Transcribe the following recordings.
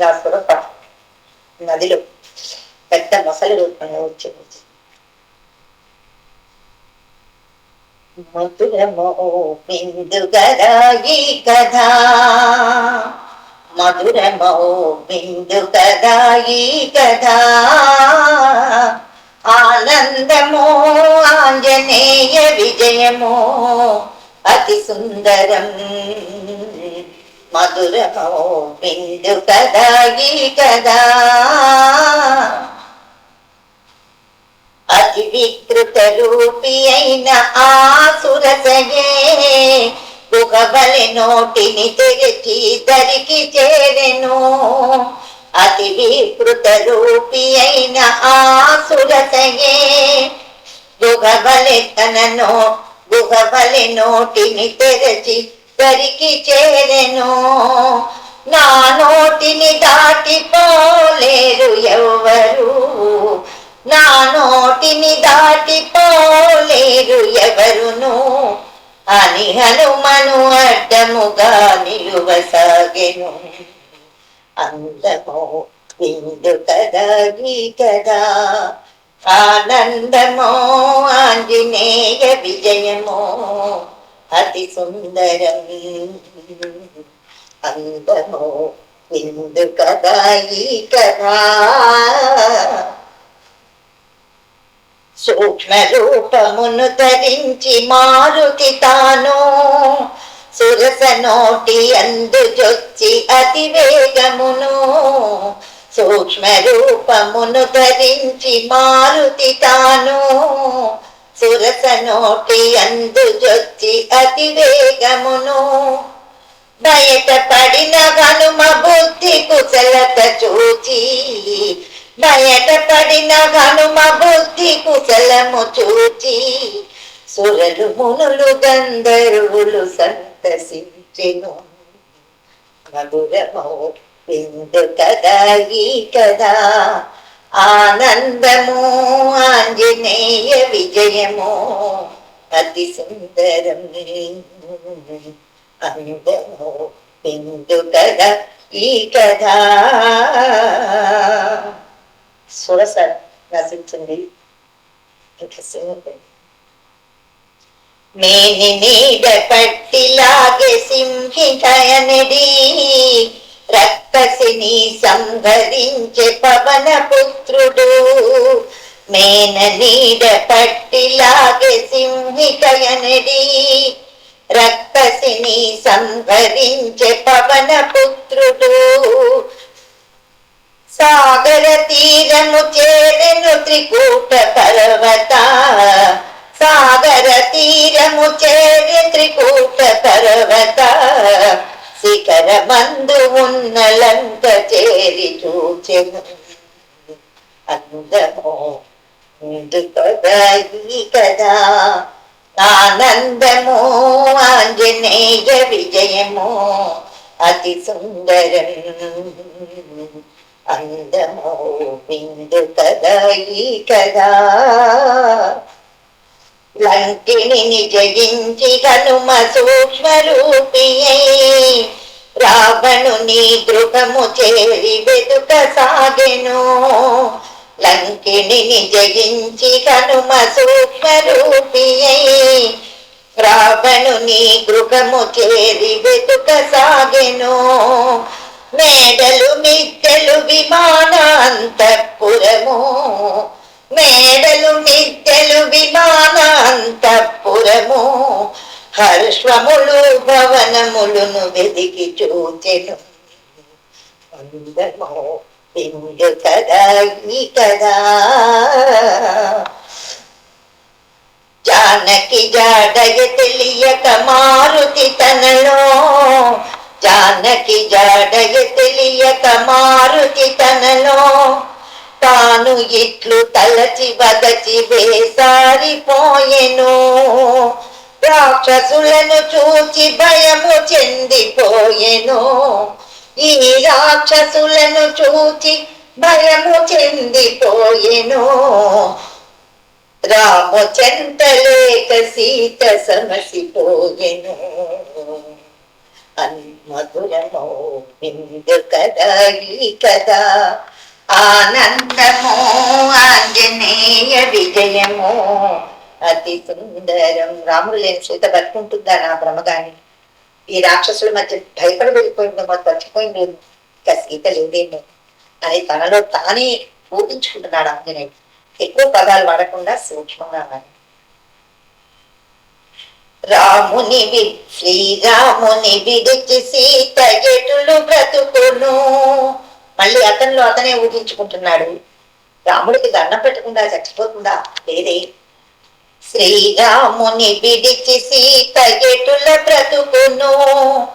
గంగాసుర నదిలో పెద్ద మొసలి రూపంలో వచ్చింది మధురమో బిందు గదాయి మధురమో బిందు గదాయి కథా ఆనందమో ఆంజనేయ విజయమో అతి సుందరం మధురమో బిందు కదాయి కదా అతి వికృత రూపి అయిన ఆసురసయే గుహబలి నోటిని తెరిచి దరికి చేరెను. అతి వికృత రూపి అయిన ఆసురసయే గుహబలి తనను గుహబలి నోటిని తెరచి దరికి చేరెను. నా నోటిని దాటిపోలేరు ఎవరు. నా నోటిని దాటిపోలేరు ఎవరును. అని హనుమను అడ్డముగా నిలువసాగెను. అందము విందు కదా గీ కదా ఆనందమో ఆంజనేయ విజయమో. అతి సుందరం అందము బిందు కదా ఈ కదా సూక్ష్మ రూపమును ధరించి మారుతి తాను సురస నోటి అందు జొచ్చి అతి వేగమును సూక్ష్మ రూపమును ధరించి మారుతి తాను సురస నోటి అందు జొచ్చి అతి వేగమును బయట పడిన హనుమ బుద్ధి కుశలత చూచి బయట పడిన హనుమ బుద్ధి కుశలము చూచి సురలు మునులు గంధర్వులు సంతసించెను మధురమో బిందు కదా ఈ కదా ఆనందము ఆంజనేయ విజయము అతి సుందరం అందము బిందు కథ? ఈ కథ సురస నశించింది మేని నీడ పట్టిలాగే సింహితయనడి రక్తసిని సంహరించే పవన పుత్రుడు మేన నీడ పట్టిలాగే సింహికయనడి. రక్తసిని సంహరించే పవన పుత్రుడు సాగర తీరము చేరెను త్రికూట పర్వత. సాగర తీరము చేరి త్రికూట పర్వత. శిఖర మందు ఉన్న లంక చేరి చూచెను. అందము కదా ఈ కదా? ఆనందము ఆంజనేయ విజయము అతి సుందరం. అందము బిందు కదా ఈ కదా? లంకిని జయించి హనుమ సూక్ష్మరూపి రావణుని దృఢము చేరి వెతుక సాగెను. లంకిని జయించి కనుమ సూక్ష్మరూపి రావణుని గృహము చేరి వెతుక సాగెను. మేడలు మిద్దెలు విమానాంతఃపురము మేడలు మిద్దెలు విమానాంతపురము హర్షములు భవనములను వెదికి చూచెను. అందమో పిండు కదా ఈ కదా. జానకి జాడయ తెలియక మారుతి తనలో. జానకి జాడయ తెలియక మారుతి తనలో. తాను ఇట్లు తలచి వదచి వేసారిపోయెను. రాక్షసులను చూచి భయము చెందిపోయెను. ఈ రాక్షసులను చూచి భయము చెందిపోయెను. రాము చెంతలేక సీత సమసిపోయెను. మధురమో బిందు కదా ఈ కదా. ఆనందము ఆంజనేయ విజయము. అతి సుందరం. రాముడు లేని సీత బతుకుంటుందా నా బ్రహ్మగాని ఈ రాక్షసుల మధ్య భయపడి వెళ్ళిపోయిందేమో చచ్చిపోయింది. ఇంకా సీత లేదేమో. అని తనలో తానే ఊహించుకుంటున్నాడు ఆంజనేయుడు. ఎక్కువ పదాలు వాడకుండా సూక్ష్మంగా అని రాముని వి శ్రీరాముని విడిచి సీత జటులు బ్రతుకును? మళ్ళీ అతనిలో అతనే ఊహించుకుంటున్నాడు. రాముడికి దండం పెట్టకుండా చచ్చిపోతుందా? లేదే. శ్రీరాముని విడిచి సీత ఎటుల బ్రతుకును?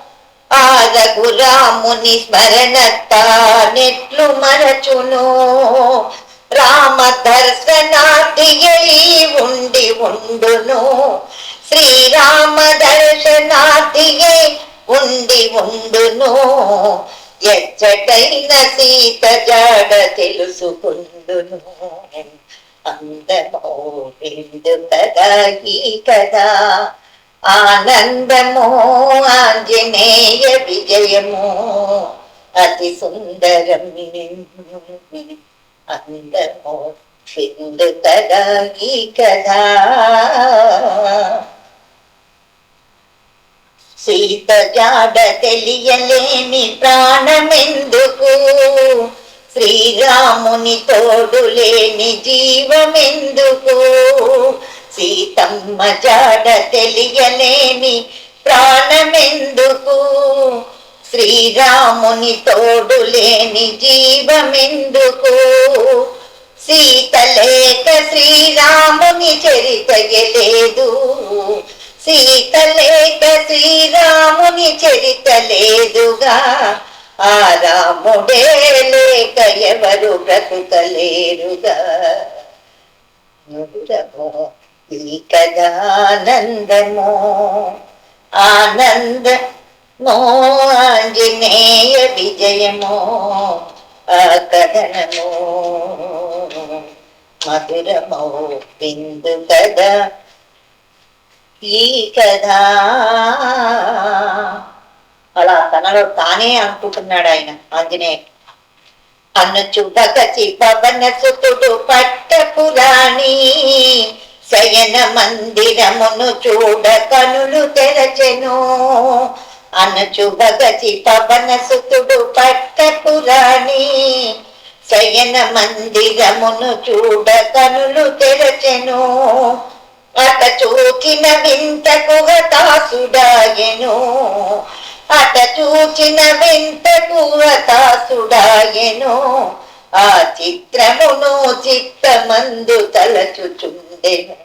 ఆ రఘురాముని స్మరణ తానెట్లు మరచును. రామ దర్శనార్థియై ఉండి ఉండును. శ్రీరామ దర్శనార్థియే ఉండి ఉండును. ఎచ్చటైన సీత జాడ తెలుసుకుందును అందమో విందు కదా ఈ కదా ఆనందమో ఆంజనేయ విజయము అతి సుందరం అందమో విందు కదా ఈ కదా సీత జాడ తెలియలేని ప్రాణమెందుకు? శ్రీరాముని తోడు లేని జీవమెందుకు? సీతమ్మ జాడ తెలియలేని ప్రాణమెందుకు? శ్రీరాముని తోడు లేని జీవమెందుకు? సీత లేక శ్రీరాముని చరితయలేదు సీత లేక శ్రీరాముని చరిత లేదుగా. ఆ రాముడే లేక ఎవరు బ్రతుకలేరుగా. మధురమో ఈ కదానందమో ఆనందమో ఆంజనేయ విజయమో ఆ కథనమో. మధురమో బిందు కదా ఈ కదా అలా తనలో తానే అనుకుంటున్నాడు ఆయన ఆంజనేయ. అన్న భగతి పవన సుతుడు పట్టపురాణి. శయన మందిరమును చూడ కనులు తెరచెను. అన్న భగతి పవన సుతుడు పట్టపురాణి. శయన మందిరమును చూడ కనులు తెరచెను. అత చూచిన వింతకు తాసుడాయను అత చూచిన వింతకు తాసుడాయను ఆ చిత్రమును చిత్తమందు తలచుచుండెను.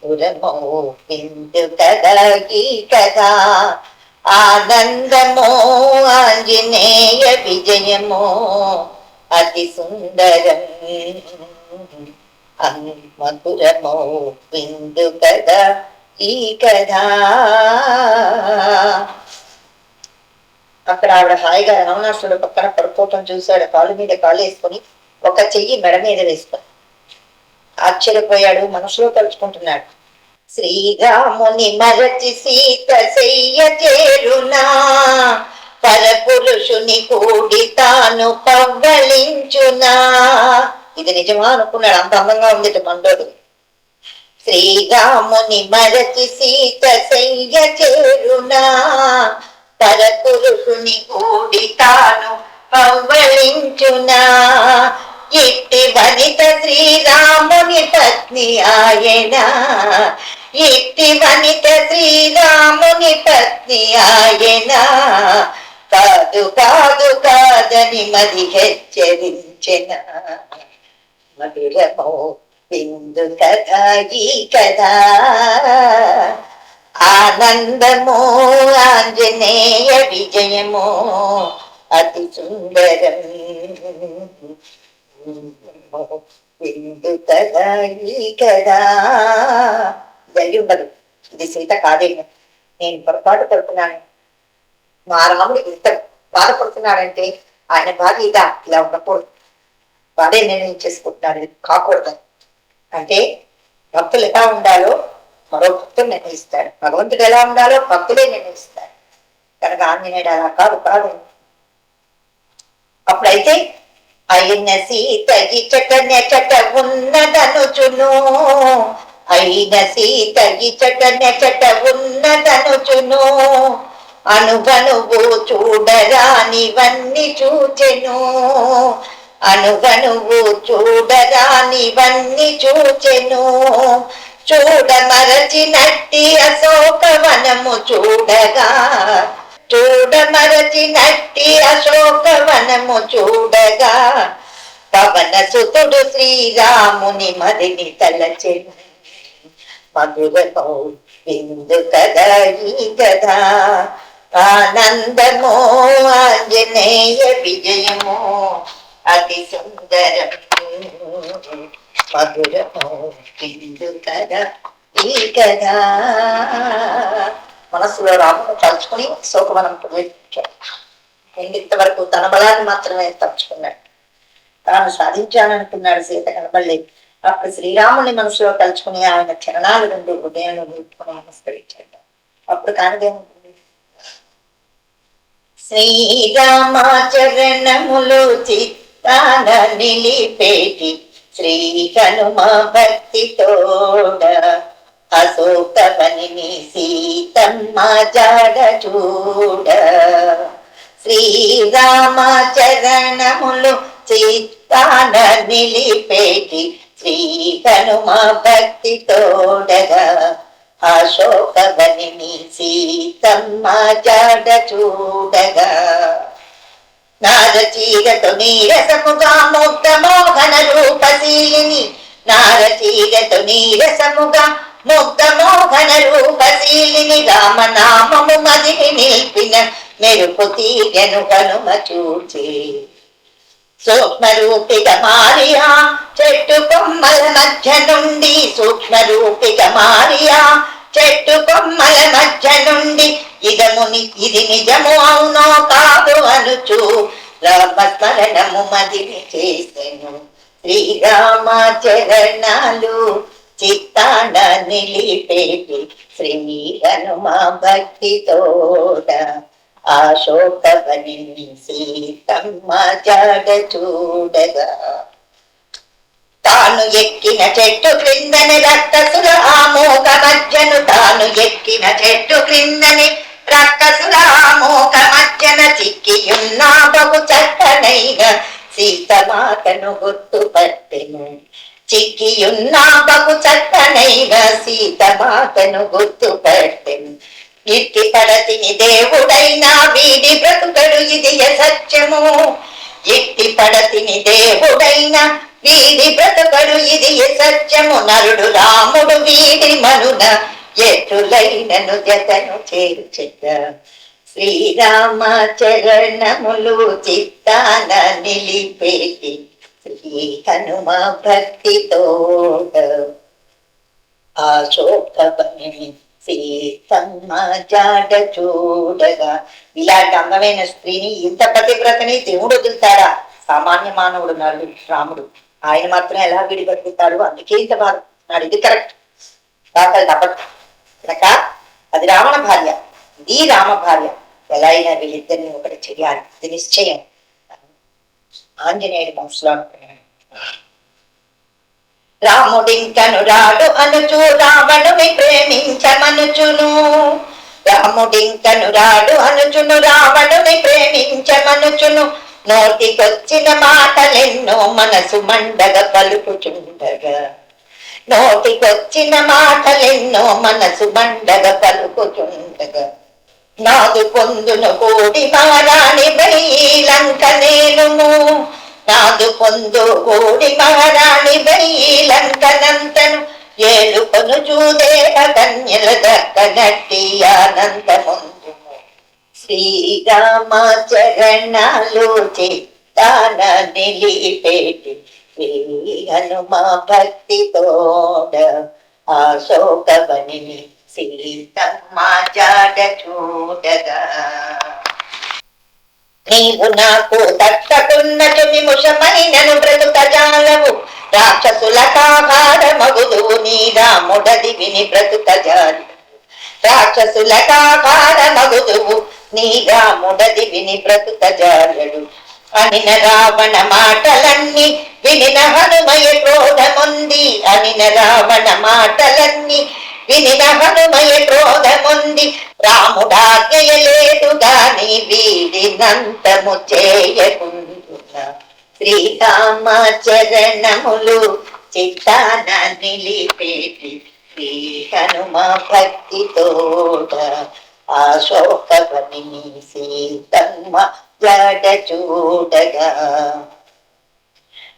పురమో బిందు కదా ఈ కదా. ఆనందమో ఆంజనేయ విజయమో. అతి సుందరం. మధురమో బిందు కదా ఈ కదా అక్కడ ఆవిడ హాయిగా రావణాసుడు పక్కన పడుకోవటం చూశాడు. కాలు మీద కాలు వేసుకొని ఒక చెయ్యి మెడ మీద వేసుకొని ఆశ్చర్యపోయాడు. మనసులో తలుచుకుంటున్నాడు. శ్రీరాముని మరచి సీత చెయ్య చేరునా పరపురుషుని కూడి తాను పవ్వలించునా ఇది నిజమా అనుకున్నాడు. అంత అందంగా ఉంది మండోడు శ్రీరాముని మరచి సీత శయ్య చేరునా. పరపురుషుని కూడి తాను పవ్వళించునా ఇట్టి వనిత శ్రీరాముని పత్ని ఆయన. ఇట్టి వనిత శ్రీరాముని పత్ని ఆయన. కాదు కాదు కాదని మరి హెచ్చరించిన. మధురమో బిందు కదా ఈ కదా ఆనందమో ఆంజనేయ విజయమో అతి సుందరం. బిందు కదా ఈ కదా ఉండదు ఇది సీత కాదేమో. నేను పొరపాటు పడుతున్నాను. మా రాముడు ఇంత బాధపడుతున్నాడంటే ఆయన భార్య ఇదా ఇలా ఉండకూడదు వాడే నిర్ణయం చేసుకుంటున్నారు. కాకూడదు. అంటే భక్తులు ఎలా ఉండాలో మరో భక్తులు నిర్ణయిస్తాడు. భగవంతుడు ఎలా ఉండాలో భక్తులే నిర్ణయిస్తాడు. కనుక ఆంజనేయుడు అలా కాదు కాదు. అప్పుడైతే అయిన సీత ఇచట నెచట ఉన్నదనుచును అయిన సీత ఇచట నెచట ఉన్నదనుచును అనుగనువు చూడరానివన్నీ చూచెను. అనుగనువు చూడరానివన్నీ చూచెను. చూడమరచినట్టి అశోకవనము చూడగా. చూడమరచినట్టి అశోకవనము చూడగా. పవన సుతుడు శ్రీరాముని మదిని తలచెను. మధుర బిందు కదా ఈ కదా ఆనందమో ఆంజనేయ విజయమో. అతి సుందరం కదా మనస్సులో రామును తలుచుకుని శోకవనం ప్రవేశించాడు ఇంతవరకు తన బలాన్ని మాత్రమే తలుచుకున్నాడు తాను సాధించాలనుకున్నాడు సీత కనబడలేదు అప్పుడు శ్రీరాముని మనసులో తలుచుకుని ఆయన చరణాలు రెండు హృదయంలో నిలుపుకుని నమస్కరించాడు. అప్పుడు కానిదేముంటుంది శ్రీరామాచరణములు చిత్తాన నిలిపేటి శ్రీ హనుమ భక్తితోడ తోడ. అశోకవని సీతమ్మ జాడ చూడ. శ్రీరామ చరణములు చిత్తాన నిలిపేటి శ్రీ హనుమ భక్తి తోడగా అశోకవని సీతమ్మ జాడ చూడగా. నారచీరతో నీరసముగా ముగ్ధ మోహన రూపశీలిని నారచీరతో నీరసముగా ముగ్ధ మోహన రూపశీలిని రామనామము మదిని నిల్పిన మెరుపు తీగను కనుమ చూచే సూక్ష్మ రూపిక మారియా చెట్టు కొమ్మల మధ్య నుండి సూక్ష్మ రూపిక మారియా చెట్టు కొమ్మల మధ్య నుండి ఇదముని ఇది నిజము అవునో కాదు అనుచు. రామస్మరణము మదిని చేసెను. శ్రీరామ చరణాలు చిత్తాన నిలిపేటి శ్రీ హనుమ భక్తితోడ అశోకవని సీతమ్మ జాడ చూడగా. తాను ఎక్కిన చెట్టు క్రిందని రక్తసుర ఆమోక మధ్యను తాను ఎక్కిన చెట్టు క్రిందని రక్కసుర మధ్యన చిక్కియున్నా బహు చక్కనైన సీతమాతను గుర్తుపట్టెను చిక్కియున్నా బహు చక్కనైన సీతమాతను గుర్తుపట్టెను గిట్టి పడతిని దేవుడైనా వీడి బ్రతుకడు ఇది సత్యము. ఎట్టి పడతిని దేవుడైనా వీడి బ్రతుకడు ఇది సత్యము. నరుడు రాముడు వీడి మనున ఎటులైనను జతను చేర్చెట. శ్రీరామ చరణములు చిత్తాన నిలిపేటి శ్రీ హనుమ భక్తితోడ అశోకవని సీతమ్మ జాడ చూడగా. ఇలాంటి అందమైన స్త్రీని ఇంత పతివ్రతని దేవుడు వదులుతాడా? సామాన్య మానవుడు నరుడు రాముడు. ఆయన మాత్రం ఎలా విడిపడుతాడు అందుకే ఇంత బాధపడుతున్నాడు ఇది కరెక్ట్. కాకలు తప్పదు. కనుక అది రావణ భార్య ఇది రామ భార్య. ఎలా అయినా వీళ్ళిద్దరిని ఒకటి చెయ్యాలి ఇది నిశ్చయం. ఆంజనేయుడు మనసులో రాముడింకను రాడు అనుచు రావణుని ప్రేమించమనుచును. రాముడింకను రాడు అనుచును రావణుని ప్రేమించమనుచును. నోటికొచ్చిన మాటలెన్నో మనసు మండగ పలుకుచుండగా. నోటికొచ్చిన మాటలెన్నో మనసు మండగ పలుకుతుండగా. నాదు పొందును కోడి మహారాణి లంక నేనుము. నాదు పొందు కోడి మహారాణి లంకనంతను ఏలు కొను చూదేహ కన్యల దక్కనట్టి శ్రీరామ చరణాలు చిత్తాన నిలిపేటి హనుమ భక్తి తోడ అశోకవని సీతమ్మ జాడ చూడగా నీవు నాకు తట్టకున్నచు విముషమైనను బ్రతుక జాలవు రాక్షసుల కాహార మగుదువు నీ రాముడది విని బ్రతుక జాలి. రాక్షసుల కాహార మగుదువు నీ రాముడది విని బ్రతుక జాలడు. అనిన రావణ మాటలన్నీ వినిన హనుమయ క్రోధముంది అనిన రావణ మాటలన్నీ. వినిన హనుమయ క్రోధముంది రాముడాజ్ఞయలేదు గాని వీడినంతము చేయకుంటున్నా శ్రీరామ చరణములు చిత్తాన నిలిపేటి శ్రీ హనుమ భక్తితోడ అశోకవని సీతమ్మ జడ చూడగా.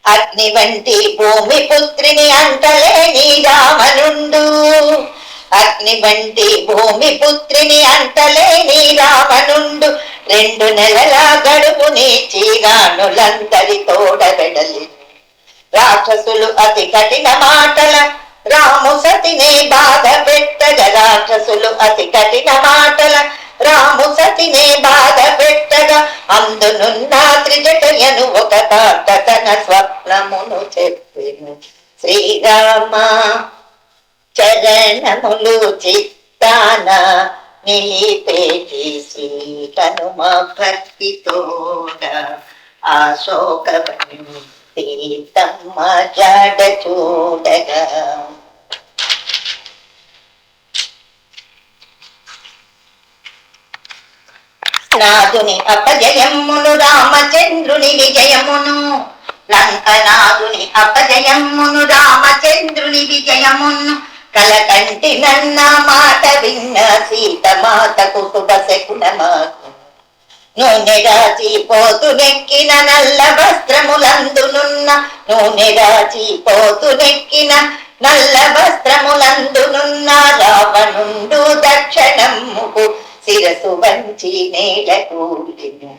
అగ్ని వంటి భూమి పుత్రిని అంటలేని రావణుండు. అగ్ని వంటి భూమి పుత్రిని అంటలేని రావణుండు. రెండు నెలల గడుపు నీ చీరానులందరి తోడబెడలి. రాక్షసులు అతి కఠిన మాటల రాము సతిని బాధ పెట్టగ రాక్షసులు అతి కఠిన మాటల రాము సతినే బాధ పెట్టగా అందునున్న త్రిజటయను ఒక తాత తన స్వప్నమును చెప్పిను. శ్రీరామ చరణములు చిత్తాన నిలిపేటి సీతను మా భక్తితోడ అశోకవని సీతమ్మ జాడ చూడగా నాదుని అపజయమును రామచంద్రుని విజయమును. లంకనాథుని అపజయమును రామచంద్రుని విజయమును. కలకంటి నన్న మాట విన్న సీత మాతకు శుభ శకునమాకు నూనె రాచి పోతు నెక్కిన నల్ల వస్త్రములందునున్న. నూనె రాచి పోతు నెక్కిన నల్ల వస్త్రములందునున్న. రావణుండు దక్షిణముకు శిరసు వంచి నేల కూలిను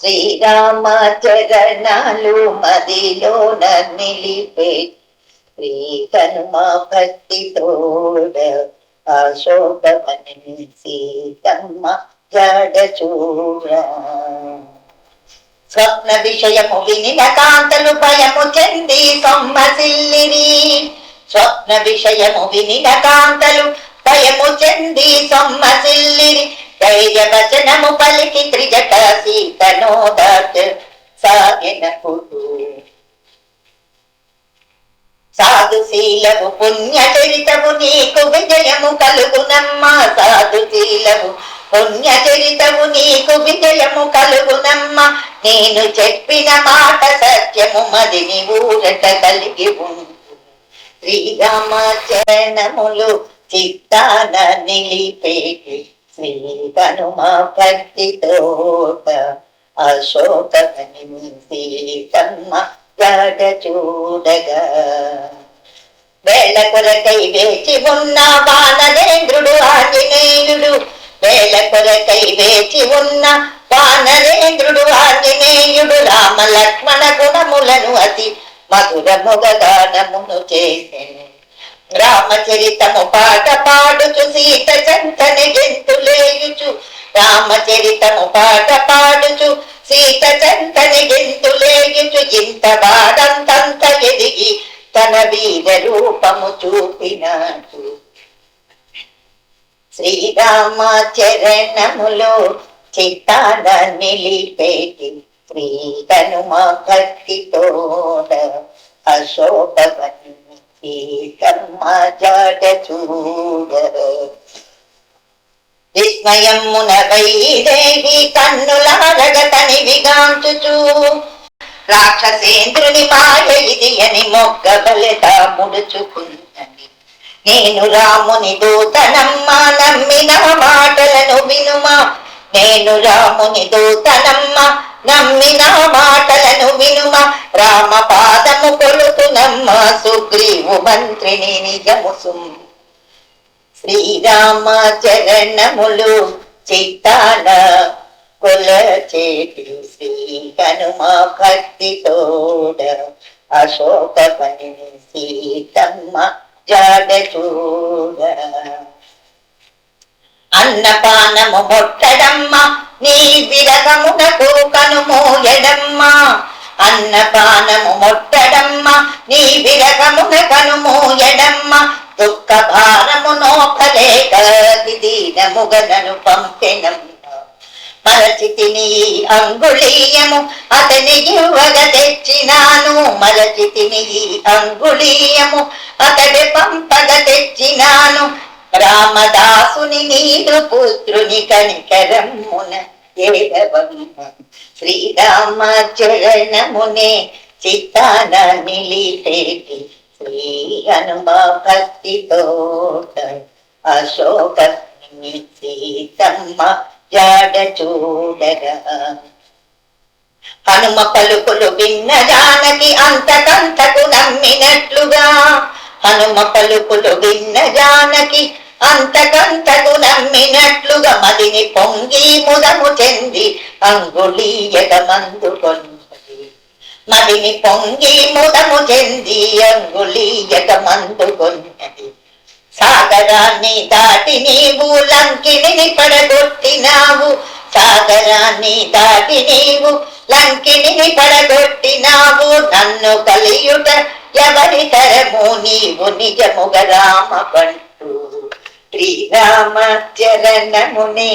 శ్రీరామ చరణాలు మదిలో నిలిపే శ్రీ హనుమ భక్తి తోడ అశోకవని సీతమ్మ జడ చూడ స్వప్న విషయము వినిన కాంతలు భయము చెంది సొమ్మసిల్లిరి స్వప్న విషయము వినిన కాంతలు భయము చెంది సొమ్మసిల్లిరి ధైర్యవచనము పలికి త్రిజట సీతనో దాట సాగినప్పుడు సాధుశీలము పుణ్యచరితము నీకు విజయము కలుగునమ్మా సాధుశీలము పుణ్యచరితము నీకు విజయము కలుగునమ్మా నేను చెప్పిన మాట సత్యము మదిని ఊరట కలిగి ఉండు. శ్రీరామ చరణములు చిత్తాన నిలిపేటి శ్రీ హనుమ భక్తితో అశోక అశోకమని సీతమ్మ చూడగా. వేళ కొరకై వేచి ఉన్న వానరేంద్రుడు ఆంజనేయుడు. వేళ కొరకై వేచి ఉన్న వానరేంద్రుడు ఆంజనేయుడు. రామ లక్ష్మణ గుణములను అతి మధురముగ గానమును చేసెను. రామచరితము పాట పాడుచు సీత చంతని గెంతులేయుచు రామచరితము పాట పాడుచు సీత చంతని గెంతులేయుచు ఇంత బాధంతంత ఎదిగి తన వీర రూపము చూపినాడు. శ్రీరామ చరణములో చిత్తాన నిలిపేటి శ్రీ హనుమ భక్తి తోడ అశోకవని సీతమ్మ జాడ చూడ విస్మయమున వైదేవి కన్నులారగ తనివిగాంచుచూ రాక్షసేంద్రుని మాయ ఇది అని మొగ్గ బలెత ముడుచుకున్నది నేను రాముని దూతనమ్మ నమ్మిన మాటలను వినుమా. నేను రాముని దూతనమ్మ నమ్మిన మాటలను వినుమ. రామ పాదము కొలుతు నమ్మ సుగ్రీవు మంత్రిని నిజముసు శ్రీరామ చరణములు చిత్తాన కొలచేటి శ్రీ హనుమ భక్తి తోడ అశోక పని సీతమ్మ జాడ చూడ అన్నపానము మొట్టడమ్మ నీ విరహమునకు కనుమోయడమ్మ అన్నపానము మొట్టడమ్మ. నీ విరహమున కనుమోయడమ్మ దుఃఖ భారము నోకలేక దీనముగనను పంపెనమ్మ మరచితిని అంగుళీయము అతని యువగ తెచ్చినాను. మరచితిని ఈ అంగుళీయము అతడి పంపగ తెచ్చినాను. రామదాసుని నీరు పుత్రుని కనికరమున శ్రీరామ చరణమునే చిత్తాన నిలిపేటి శ్రీ హనుమ భక్తి తోట అశోక సీతమ్మ జాడ చూడగా. హనుమ పలుకులు విన్న జానకి అంతకంతకు నమ్మినట్లుగా హనుమ పలుకులు విన్న జానకి అంతకంతకు నమ్మినట్లుగా మదిని పొంగి ముదము చెంది అంగుళీయక మందుకొన్నది మదిని పొంగి ముదము చెంది అంగుళీయక మందుకొన్నది సాగరాన్ని దాటి నీవు లంకిని పడగొట్టినావు. సాగరాన్ని దాటి నీవు లంకిని పడగొట్టినావు. నన్ను కలియుట ఎవరి తరము నీవు నిజముగ రామ పంటు శ్రీరామ చరణముని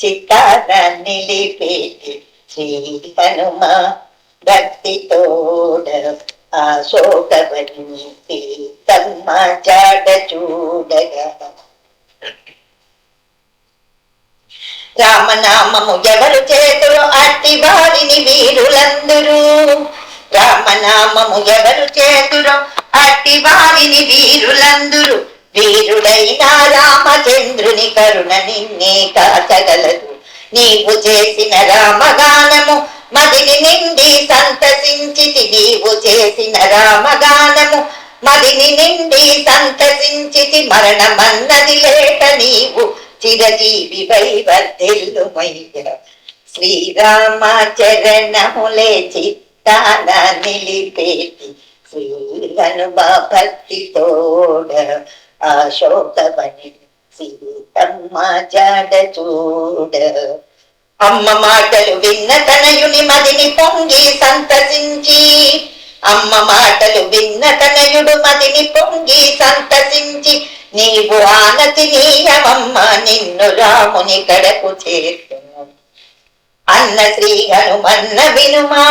చిత్తాన నిలిపేటి శ్రీ హనుమ భక్తి తోడ తమ్మ సీతమ్మ చాట చూడగా రామనామము ఎవరు చేతులు అట్టి వారిని వీరులందరూ? రామనామము ఎవరు చేతురు అట్టి వారిని వీరులందురు. వీరుడైన రామచంద్రుని కరుణ నిన్నే కాచగలదు. నీవు చేసిన రామగానము మదిని నిండి సంతసించితి. నీవు చేసిన రామగానము మదిని నిండి సంతసించితి. మరణమన్నది లేక నీవు చిరజీవి వైవర్ధిల్లుమయ్య శ్రీరామ చరణములే తాన నిలిపేటి శ్రీ భక్తితోడ అశోకమణి సీతమ్మ జాడ చూడ. అమ్మ మాటలు విన్న తనయుని మదిని పొంగి సంతసించి అమ్మ మాటలు విన్న తనయుడు మదిని పొంగి సంతసించి నీవు ఆనతి నీయమమ్మ నిన్ను రాముని కడకు చేర్చును అన్న శ్రీ హనుమన్న వినుమా.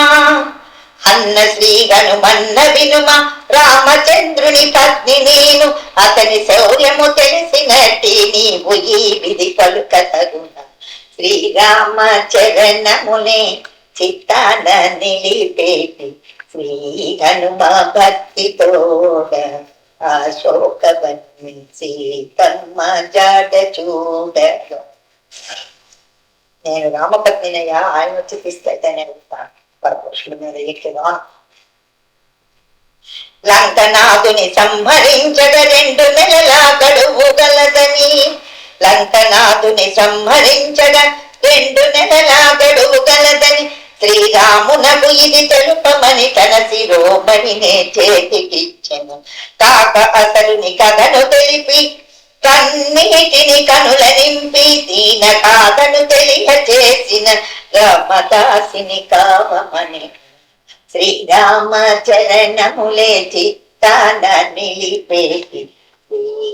అన్న శ్రీ హనుమన్న వినుమ రామచంద్రుని పత్ని నేను. అతని శౌర్యము తెలిసినట్టి నీవు ఈ విధి పలుక తగున. శ్రీరామ చరణమునే చిత్తాన నిలిపేటి శ్రీ హనుమ భక్తి తోడ అశోకవన్ని సీతమ్మ జాడ చూడ. నేను రామపత్నినయ్యా ఆయన వచ్చి తీసుకెళ్తానే ఉంటాను. పరపురుషుల మీద ఎక్కిదా లంకనాథుని సంహరించగ రెండు నెలల గడువు గలదని. లంకనాథుని సంహరించగ రెండు నెలల గడువు గలదని. శ్రీరామునకు ఇది తెలుపమని తన శిరోమణినే చేతికిచ్చెను. కాక అసలుని కథను తెలిపి కన్నీటిని కనుల నింపి దీన కాదను తెలియచేసిన రామదాసిని కావమని. శ్రీరామ చరణములే చిత్తాన నిలిపేటి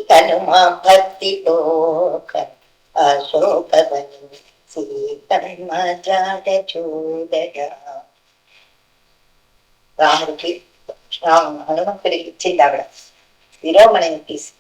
కనుమ హనుమ భక్తితో అశోకవని సీతమ్మ జాడ చూడగా. రాముడికి రాము హనుమంతుడికి ఇచ్చింది ఆవిడ. శిరోమణిని తీసి